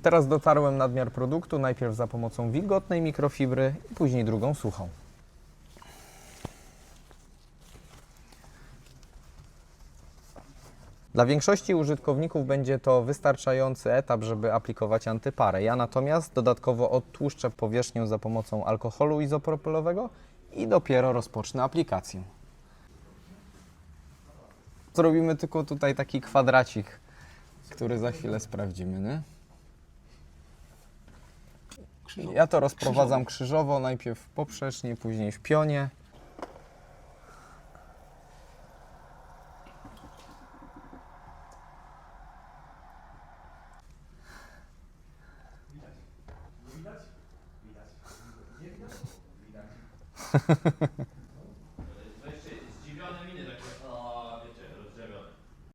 Teraz dotarłem nadmiar produktu, najpierw za pomocą wilgotnej mikrofibry, i później drugą suchą. Dla większości użytkowników będzie to wystarczający etap, żeby aplikować antyparę. Ja natomiast dodatkowo odtłuszczę powierzchnię za pomocą alkoholu izopropylowego i dopiero rozpocznę aplikację. Zrobimy tylko tutaj taki kwadracik, który za chwilę sprawdzimy. Nie? Ja to rozprowadzam krzyżowo, najpierw poprzecznie, później w pionie.